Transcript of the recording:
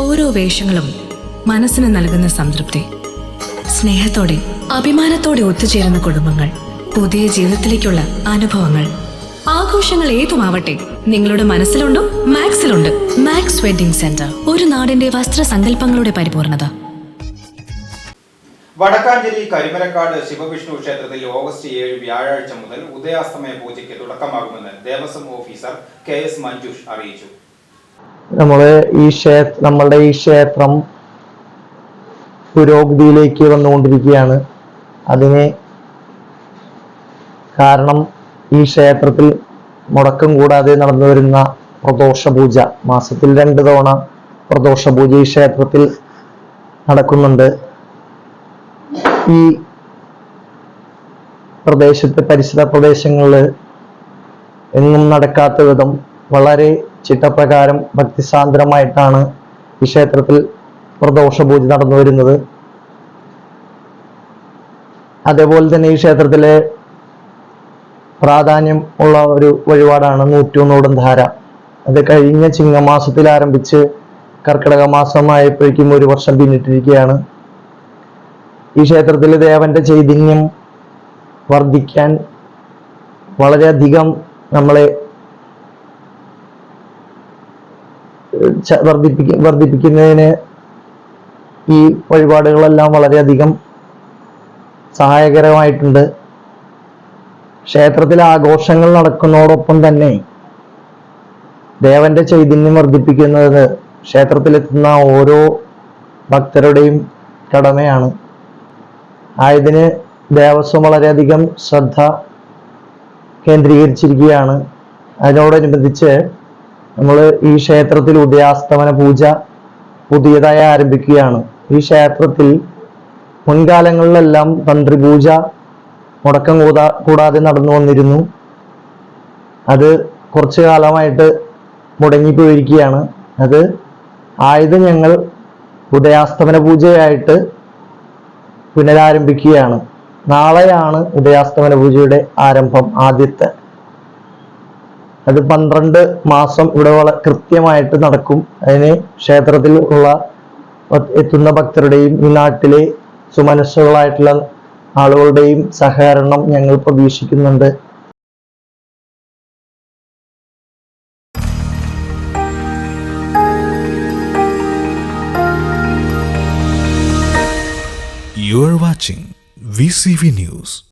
ഓരോ വേഷങ്ങളും മനസ്സിന് നൽകുന്ന സംതൃപ്തി. സ്നേഹത്തോടെ അഭിമാനത്തോടെ ഒത്തുചേരുന്ന കുടുംബങ്ങൾ പുതിയ ജീവിതത്തിലേക്കുള്ള അനുഭവങ്ങൾ. ആഘോഷങ്ങൾ ഏതുമാവട്ടെ നിങ്ങളുടെ മനസ്സിലുണ്ടോ മാക്സിലുണ്ട്. മാക്സ് വെഡിംഗ് സെന്റർ ഒരു നാടിന്റെ വസ്ത്രസങ്കല്പങ്ങളുടെ പരിപൂർണത. വടക്കാഞ്ചേരി കരിമരക്കാട് ശിവവിഷ്ണു ക്ഷേത്രത്തിൽ ഓഗസ്റ്റ് ഏഴ് വ്യാഴാഴ്ച മുതൽ ഉദയാസ്തമയ പൂജയ്ക്ക് തുടക്കമാകുമെന്ന് Devaswom officer K S Manjush അറിയിച്ചു. നമ്മൾ ഈ ക്ഷേത്ര നമ്മളുടെ ഈ ക്ഷേത്രം പുരോഗതിയിലേക്ക് വന്നുകൊണ്ടിരിക്കുകയാണ്. അതിന് കാരണം ഈ ക്ഷേത്രത്തിൽ മുടക്കം കൂടാതെ നടന്നു വരുന്ന പ്രദോഷ പൂജ. മാസത്തിൽ രണ്ട് തവണ പ്രദോഷ പൂജ ഈ ക്ഷേത്രത്തിൽ നടക്കുന്നുണ്ട്. ഈ പ്രദേശത്തെ പരിസര പ്രദേശങ്ങളിൽ എങ്ങും നടക്കാത്ത വിധം വളരെ ചിട്ടപ്രകാരം ഭക്തിസാന്ദ്രമായിട്ടാണ് ഈ ക്ഷേത്രത്തിൽ പ്രദോഷ പൂജ നടന്നു വരുന്നത്. അതേപോലെ തന്നെ ഈ ക്ഷേത്രത്തിലെ പ്രാധാന്യം ഉള്ള ഒരു വഴിപാടാണ് നൂറ്റൊന്നൂടൻ ധാര. അത് കഴിഞ്ഞ ചിങ്ങമാസത്തിൽ ആരംഭിച്ച് കർക്കിടക മാസമായപ്പോഴേക്കും ഒരു വർഷം പിന്നിട്ടിരിക്കുകയാണ്. ഈ ക്ഷേത്രത്തിൽ ദേവന്റെ ചൈതന്യം വർദ്ധിക്കാൻ വളരെയധികം നമ്മളെ വർദ്ധിപ്പിക്ക വർദ്ധിപ്പിക്കുന്നതിന് ഈ വഴിപാടുകളെല്ലാം വളരെയധികം സഹായകരമായിട്ടുണ്ട്. ക്ഷേത്രത്തിലെ ആഘോഷങ്ങൾ നടക്കുന്നതോടൊപ്പം തന്നെ ദേവന്റെ ചൈതന്യം വർദ്ധിപ്പിക്കുന്നത് ക്ഷേത്രത്തിലെത്തുന്ന ഓരോ ഭക്തരുടെയും കടമയാണ്. ആയതിന് ദേവസ്വം വളരെയധികം ശ്രദ്ധ കേന്ദ്രീകരിച്ചിരിക്കുകയാണ്. അതിനോടനുബന്ധിച്ച് നമ്മൾ ഈ ക്ഷേത്രത്തിൽ ഉദയാസ്തമന പൂജ പുതിയതായി ആരംഭിക്കുകയാണ്. ഈ ക്ഷേത്രത്തിൽ മുൻകാലങ്ങളിലെല്ലാം തന്ത്രി പൂജ മുടക്കം കൂടാ കൂടാതെ നടന്നു വന്നിരുന്നു. അത് കുറച്ചു കാലമായിട്ട് മുടങ്ങിപ്പോയിരിക്കുകയാണ്. അത് ആയത് ഞങ്ങൾ ഉദയാസ്തമന പൂജയായിട്ട് പുനരാരംഭിക്കുകയാണ്. നാളെയാണ് ഉദയാസ്തമന പൂജയുടെ ആരംഭം ആദ്യത്തെ. അത് പന്ത്രണ്ട് മാസം ഇവിടെ വള കൃത്യമായിട്ട് നടക്കും അതിന് ക്ഷേത്രത്തിൽ ഉള്ള എത്തുന്ന ഭക്തരുടെയും ഈ നാട്ടിലെ സുമനസ്സുകളായിട്ടുള്ള ആളുകളുടെയും സഹകരണം ഞങ്ങൾ പ്രതീക്ഷിക്കുന്നുണ്ട് You watching VCV News.